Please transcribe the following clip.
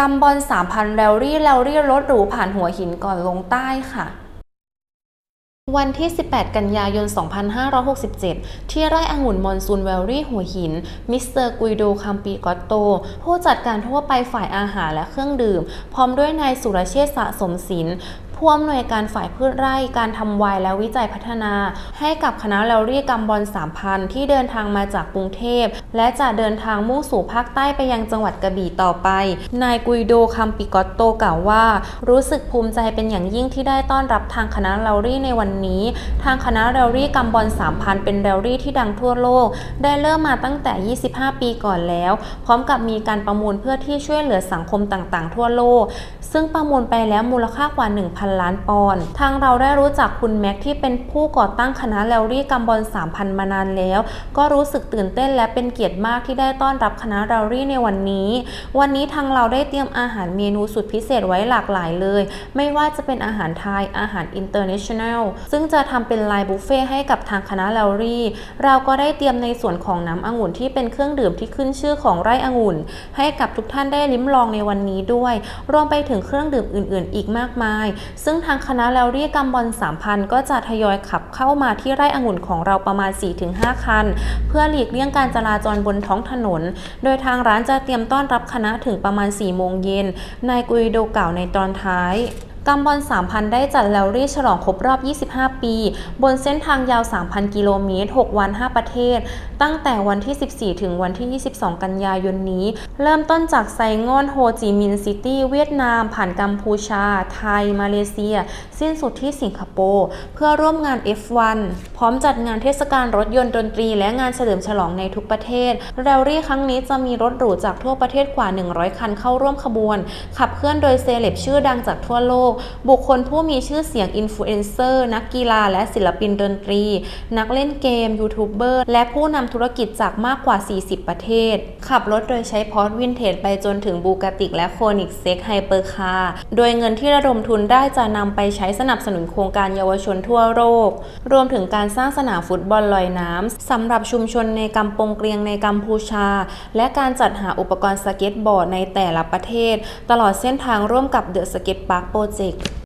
กำบอล3,000แรลลี่แรลลี่รถหรูผ่านหัวหินก่อนลงใต้ค่ะวันที่ 18 กันยายน 2567 ที่ไร่องุ่นมอนซูนแวลรี่หัวหิน มิสเตอร์กุยโดคัมปีกอตโต ผู้จัดการทั่วไปฝ่ายอาหารและเครื่องดื่ม พร้อมด้วยนายสุรเชษฐ์สะสมศิลป์ ผู้อำนวยการฝ่ายพืชไร่การทำไวน์และวิจัยพัฒนา ให้กับคณะแรลลี่กัมบอล3,000ที่เดินทางมาจากกรุงเทพ และจะเดินทางมุ่งสู่ภาคใต้ไปยังจังหวัดกระบี่ต่อไป นายกุยโดคัมปิกอตโตกล่าวว่า รู้สึกภูมิใจเป็นอย่างยิ่งที่ได้ต้อนรับทางคณะแรลลี่ในวันนี้ ทางคณะแรลลี่กัมบอล3,000เป็นแรลลี่ที่ดังทั่วโลก ได้เริ่มมาตั้งแต่ 25 ปีก่อนแล้ว พร้อมกับมีการประมูลเพื่อที่ช่วยเหลือสังคมต่างๆ ทั่วโลก ซึ่งประมูลไปแล้วมูลค่ากว่า 1,000ล้านปอนด์ทางเราได้รู้จักคุณแม็กที่เป็นผู้ก่อตั้งคณะแรลลี่กัมบอล3,000 มานานแล้ว ก็รู้สึกตื่นเต้นและเป็นเกียรติมากที่ได้ต้อนรับคณะแรลลี่ในวันนี้ วันนี้ทางเราได้เตรียมอาหารเมนูสุดพิเศษไว้หลากหลายเลย ไม่ว่าจะเป็นอาหารไทยอาหารอินเตอร์เนชั่นแนลซึ่งจะทำเป็นไลน์บุฟเฟ่ให้กับทางคณะแรลลี่เราก็ได้เตรียมในส่วนของน้ำองุ่นที่เป็นเครื่องดื่มที่ขึ้นชื่อของไร่องุ่น ให้กับทุกท่านได้ลิ้มลองในวันนี้ด้วย รวมไปถึงเครื่องดื่มอื่น ๆ อีกมากมายซึ่งทางคณะแรลลี่กัมบอล3,000 ก็จะทยอยขับเข้ามาที่ไร่องุ่นของเราประมาณ 4-5 คัน เพื่อหลีกเลี่ยงการจราจรบนท้องถนน โดยทางร้านจะเตรียมต้อนรับคณะถึงประมาณ 4 โมงเย็นนายกุยโดกล่าวในตอนท้าย กัมบอล 3,000 ได้จัดแลลี่ฉลองครบรอบ 25 ปี บนเส้นทางยาว 3,000 กิโลเมตร 6 วัน 5 ประเทศ ตั้งแต่วันที่ 14 ถึงวันที่ 22 กันยายนนี้ เริ่มต้นจากไซงอนโฮจิมินห์ซิตี้ เวียดนาม ผ่านกัมพูชา ไทย มาเลเซีย สิ้นสุดที่สิงคโปร์ เพื่อร่วมงาน F1 พร้อมจัดงานเทศกาลรถยนต์ดนตรี และงานเฉลิมฉลองในทุกประเทศ แรลลี่ครั้งนี้จะมีรถหรูจากทั่วประเทศกว่า 100 คันเข้าร่วมขบวน ขับเคลื่อนโดยเซเลบชื่อดังจากทั่วโลกบุคคลผู้มีชื่อเสียงอินฟลูเอนเซอร์นักกีฬาและศิลปินดนตรี นักเล่นเกม ยูทูบเบอร์ และผู้นำธุรกิจจากมากกว่า 40 ประเทศ ขับรถโดยใช้พอร์ตวินเทจไปจนถึงบูกาติกและโคนิกเซ็กไฮเปอร์คาร์โดยเงินที่ระดมทุนได้จะนำไปใช้สนับสนุนโครงการเยาวชนทั่วโลก รวมถึงการสร้างสนามฟุตบอลลอยน้ำสำหรับชุมชนในกำปงเกรียงในกัมพูชา และการจัดหาอุปกรณ์สเก็ตบอร์ดในแต่ละประเทศ ตลอดเส้นทางร่วมกับเดอะสเก็ตพาร์คโปรเจกต์